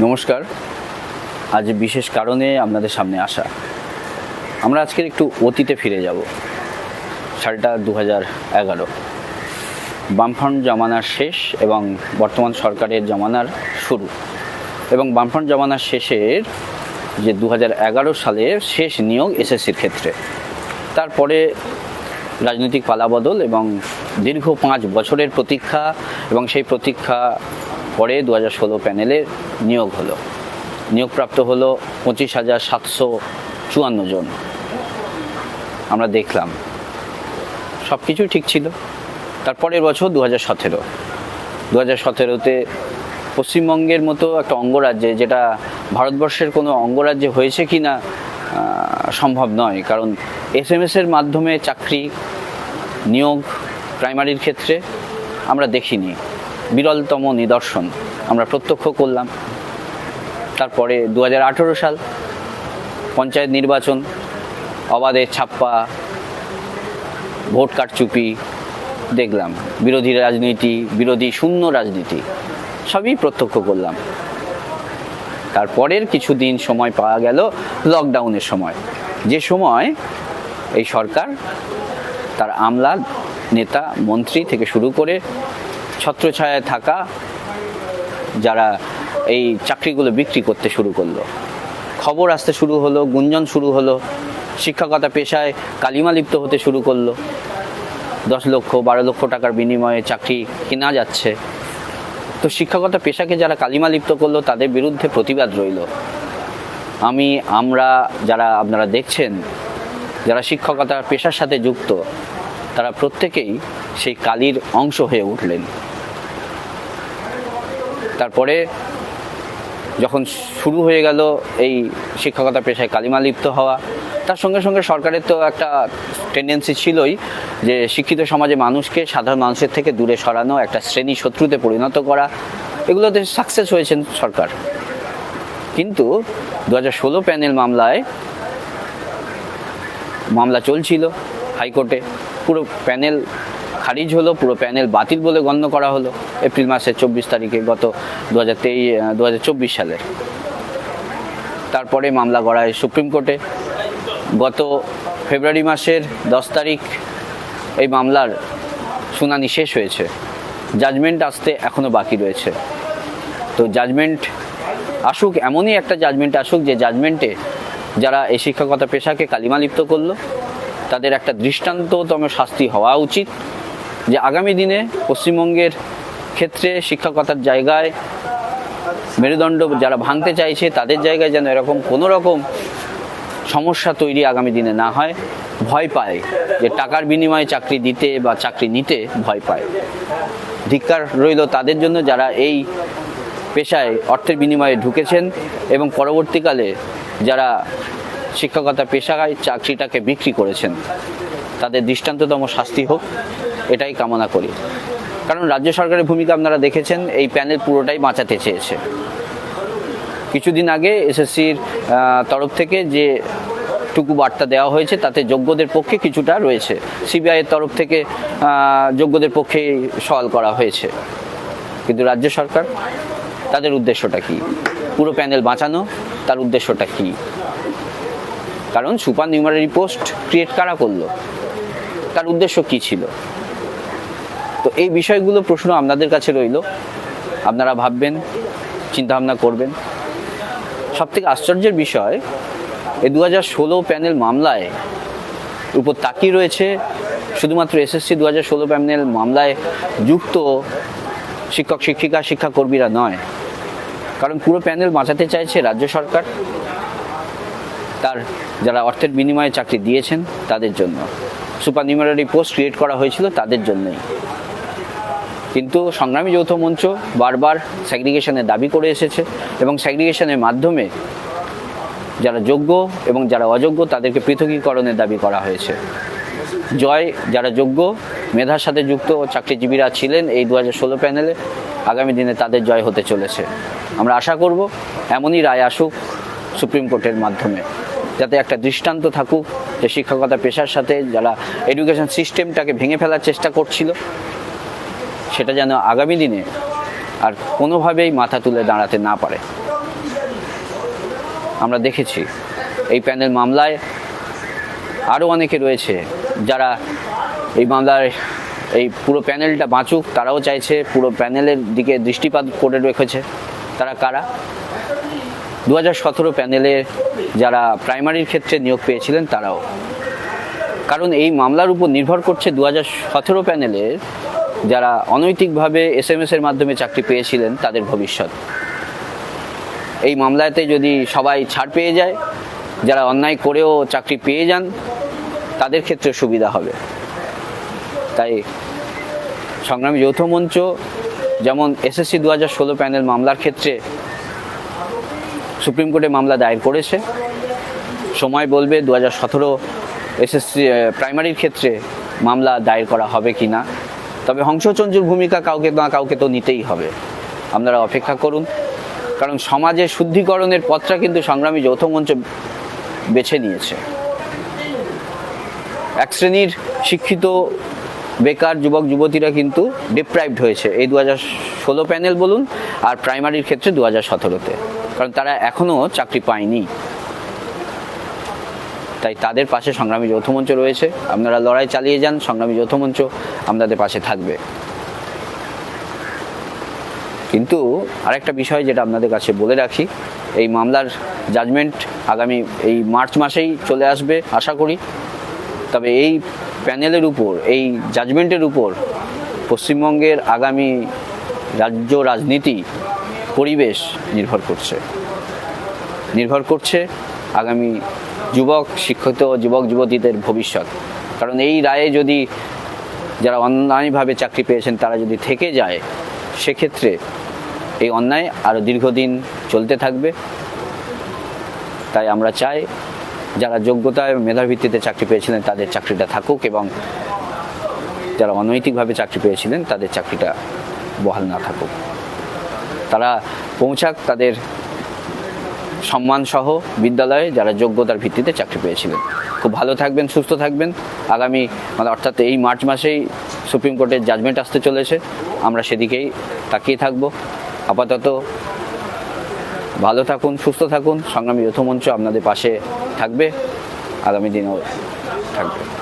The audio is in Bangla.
নমস্কার। আজ বিশেষ কারণে আপনাদের সামনে আসা। আমরা আজকের একটু অতীতে ফিরে যাব। সালটা দু হাজার এগারো। বামফ্রন্ট জমানার শেষ এবং বর্তমান সরকারের জমানার শুরু। এবং বামফ্রন্ট জমানার শেষের যে দু হাজার এগারো সালের শেষ নিয়োগ এসএসসির ক্ষেত্রে। তারপরে রাজনৈতিক পালাবদল এবং দীর্ঘ পাঁচ বছরের প্রতীক্ষা এবং সেই প্রতীক্ষা পরে দু হাজার ষোলো প্যানেলের নিয়োগ হলো। নিয়োগপ্রাপ্ত হলো পঁচিশ হাজার সাতশো চুয়ান্ন জন। আমরা দেখলাম। সব কিছুই ঠিক ছিল। তারপরের বছর দু হাজার সতেরো। দু হাজার সতেরোতে পশ্চিমবঙ্গের মতো একটা অঙ্গরাজ্যে, যেটা ভারতবর্ষের কোনো অঙ্গরাজ্যে হয়েছে কি না সম্ভব নয়। কারণ এস এম এসের মাধ্যমে চাকরি, নিয়োগ, প্রাইমারির ক্ষেত্রে আমরা দেখিনি। বিরলতম নিদর্শন আমরা প্রত্যক্ষ করলাম। তারপরে দু হাজার আঠেরো সাল পঞ্চায়েত নির্বাচন, অবাধে ছাপ্পা, ভোট কারচুপি দেখলাম। বিরোধী রাজনীতি, বিরোধী শূন্য রাজনীতি, সবই প্রত্যক্ষ করলাম। তারপরের কিছুদিন সময় পাওয়া গেল লকডাউনের সময়। যে সময় এই সরকার তার আমলা নেতা, মন্ত্রী থেকে শুরু করে ছত্রছায়ায় থাকা যারা এই চাকরিগুলো বিক্রি করতে শুরু করল। খবর আসতে শুরু হলো, গুঞ্জন শুরু হলো, শিক্ষকতা পেশায় কালিমা লিপ্ত হতে শুরু করল। দশ লক্ষ, বারো লক্ষ টাকার বিনিময়ে চাকরি কেনা যাচ্ছে। তো শিক্ষকতা পেশাকে যারা কালিমা লিপ্ত করল, তাদের বিরুদ্ধে প্রতিবাদ রইল। আমি, আমরা যারা আপনারা দেখছেন, যারা শিক্ষকতা পেশার সাথে যুক্ত, তারা প্রত্যেকেই সেই কালির অংশ হয়ে উঠলেন। তারপরে যখন শুরু হয়ে গেল এই শিক্ষকতা পেশায় কালিমা লিপ্ত হওয়া, তার সঙ্গে সঙ্গে সরকারের তো একটা টেন্ডেন্সি ছিলই যে শিক্ষিত সমাজে মানুষকে সাধারণ মানুষের থেকে দূরে সরানো, একটা শ্রেণি শত্রুতে পরিণত করা, এগুলোতে সাকসেস হয়েছেন সরকার। কিন্তু দু ষোলো প্যানেল মামলায় মামলা চলছিল হাইকোর্টে, পুরো প্যানেল খারিজ হলো, পুরো প্যানেল বাতিল বলে গণ্য করা হলো এপ্রিল মাসের চব্বিশ তারিখে গত দু হাজার তেই দু হাজার চব্বিশ সালের তারপরে মামলা গড়ায় সুপ্রিম কোর্টে। গত ফেব্রুয়ারি মাসের দশ তারিখ এই মামলার শুনানি শেষ হয়েছে। জাজমেন্ট আসতে এখনও বাকি রয়েছে। তো জাজমেন্ট আসুক, এমনই একটা জাজমেন্ট আসুক যে জাজমেন্টে যারা এই শিক্ষকতা পেশাকে কালিমালিপ্ত করল, তাদের একটা দৃষ্টান্ততম শাস্তি হওয়া উচিত। যে আগামী দিনে পশ্চিমবঙ্গের ক্ষেত্রে শিক্ষকতার জায়গায় মেরুদণ্ড যারা ভাঙতে চাইছে, তাদের জায়গায় যেন এরকম কোনো রকম সমস্যা তৈরি আগামী দিনে না হয়, ভয় পায়। যে টাকার বিনিময়ে চাকরি দিতে বা চাকরি নিতে ভয় পায়। ধিক্কার রইল তাদের জন্য যারা এই পেশায় অর্থের বিনিময়ে ঢুকেছেন এবং পরবর্তীকালে যারা শিক্ষকতা পেশায় চাকরিটাকে বিক্রি করেছেন, তাদের দৃষ্টান্ততম শাস্তি হোক। এটাই কামনা করি। কারণ রাজ্য সরকারের ভূমিকা আপনারা দেখেছেন, এই প্যানেল পুরোটাই বাঁচাতে চেয়েছে। কিছুদিন আগে এসএসসির তরফ থেকে যে টুকু বার্তা দেওয়া হয়েছে, তাতে যোগ্যদের পক্ষে কিছুটা রয়েছে। সিবিআইয়ের তরফ থেকে যোগ্যদের পক্ষে সওয়াল করা হয়েছে। কিন্তু রাজ্য সরকার, তাদের উদ্দেশ্যটা কি? পুরো প্যানেল বাঁচানো, তার উদ্দেশ্যটা কি? কারণ সুপার নিউমারি পোস্ট ক্রিয়েট কারা করল? তার উদ্দেশ্য কি ছিল? তো এই বিষয়গুলো প্রশ্ন আপনাদের কাছে রইল। আপনারা ভাববেন, চিন্তাভাবনা করবেন। সব থেকে আশ্চর্যের বিষয়, এই দু হাজার ষোলো প্যানেল মামলায় উপর তাকিয়ে রয়েছে শুধুমাত্র এসএসসি দু হাজার ষোলো প্যানেল মামলায় যুক্ত শিক্ষক, শিক্ষিকা, শিক্ষাকর্মীরা নয়। কারণ পুরো প্যানেল বাঁচাতে চাইছে রাজ্য সরকার। তার যারা অর্থের বিনিময়ে চাকরি দিয়েছেন, তাদের জন্য। সুপার নিউমারি পোস্ট ক্রিয়েট করা হয়েছিল তাদের জন্যই। কিন্তু সংগ্রামী যৌথ মঞ্চ বারবার স্যাগ্রিগেশনের দাবি করে এসেছে এবং স্যাগ্রিগেশনের মাধ্যমে যারা যোগ্য এবং যারা অযোগ্য তাদেরকে পৃথকীকরণের দাবি করা হয়েছে। জয় যারা যোগ্য, মেধার সাথে যুক্ত চাকরিজীবীরা ছিলেন এই দু ষোলো প্যানেলে, আগামী দিনে তাদের জয় হতে চলেছে। আমরা আশা করব এমনই রায় আসুক সুপ্রিম কোর্টের মাধ্যমে, যাতে একটা দৃষ্টান্ত থাকুক যে শিক্ষকতা পেশার সাথে যারা এডুকেশন সিস্টেমটাকে ভেঙে ফেলার চেষ্টা করছিল সেটা যেন আগামী দিনে আর কোনোভাবেই মাথা তুলে দাঁড়াতে না পারে। আমরা দেখেছি এই প্যানেল মামলায় আরও অনেকে রয়েছে যারা এই মামলার এই পুরো প্যানেলটা বাঁচুক, তারাও চাইছে পুরো প্যানেলের দিকে দৃষ্টিপাত করে রেখেছে। তারা কারা? দু হাজার সতেরো প্যানেলে যারা প্রাইমারির ক্ষেত্রে নিয়োগ পেয়েছিলেন তারাও। কারণ এই মামলার উপর নির্ভর করছে দু সতেরো প্যানেলের যারা অনৈতিকভাবে এস এম এর মাধ্যমে চাকরি পেয়েছিলেন তাদের ভবিষ্যৎ। এই মামলাতে যদি সবাই ছাড় পেয়ে যায়, যারা অন্যায় করেও চাকরি পেয়ে যান, তাদের ক্ষেত্রে সুবিধা হবে। তাই সংগ্রামী যৌথ মঞ্চ, যেমন এসএসসি দু হাজার ষোলো প্যানেল মামলার ক্ষেত্রে সুপ্রিম কোর্টে মামলা দায়ের করেছে। সময় বলবে দু হাজার সতেরো এসএসসি প্রাইমারির ক্ষেত্রে মামলা দায়ের করা হবে কি না তবে হংসচঞ্চুর ভূমিকা কাউকে না কাউকে তো নিতেই হবে। আপনারা অপেক্ষা করুন। কারণ সমাজে শুদ্ধিকরণের পথটা কিন্তু সংগ্রামী যৌথ মঞ্চ বেছে নিয়েছে। এক শ্রেণির শিক্ষিত, বেকার যুবক, যুবতীরা কিন্তু ডিপ্রাইভড হয়েছে এই দু হাজার ষোলো প্যানেল বলুন, আর প্রাইমারির ক্ষেত্রে দু হাজার সতেরোতে। কারণ তারা এখনও চাকরি পায়নি। তাই তাদের পাশে সংগ্রামী যৌথ মঞ্চ রয়েছে। আপনারা লড়াই চালিয়ে যান, সংগ্রামী যৌথ মঞ্চ আপনাদের পাশে থাকবে। কিন্তু আরেকটা বিষয় যেটা আপনাদের কাছে বলে রাখি, এই মামলার জাজমেন্ট আগামী এই মার্চ মাসেই চলে আসবে আশা করি। তবে এই প্যানেলের উপর, এই জাজমেন্টের উপর পশ্চিমবঙ্গের আগামী রাজ্য রাজনীতি, পরিবেশ নির্ভর করছে। নির্ভর করছে আগামী যুবক শিক্ষিত যুবক যুবতীদের ভবিষ্যৎ। কারণ এই রায়ে যদি যারা অন্যায়ভাবে চাকরি পেয়েছেন, তারা যদি থেকে যায়, সেক্ষেত্রে এই অন্যায় আরও দীর্ঘদিন চলতে থাকবে। তাই আমরা চাই যারা যোগ্যতায় মেধার ভিত্তিতে চাকরি পেয়েছিলেন, তাদের চাকরিটা থাকুক এবং যারা অনৈতিকভাবে চাকরি পেয়েছিলেন, তাদের চাকরিটা বহাল না থাকুক। তারা পৌঁছাক, তাদের সম্মানসহ বিদ্যালয়ে যারা যোগ্যতার ভিত্তিতে চাকরি পেয়েছিলেন। খুব ভালো থাকবেন, সুস্থ থাকবেন। আগামী মানে অর্থাৎ এই মার্চ মাসেই সুপ্রিম কোর্টের জাজমেন্ট আসতে চলেছে। আমরা সেদিকেই তাকিয়ে থাকব। আপাতত ভালো থাকুন, সুস্থ থাকুন। সংগ্রামী যৌথ মঞ্চ আপনাদের পাশে থাকবে। আগামী দিনেও থাকবে।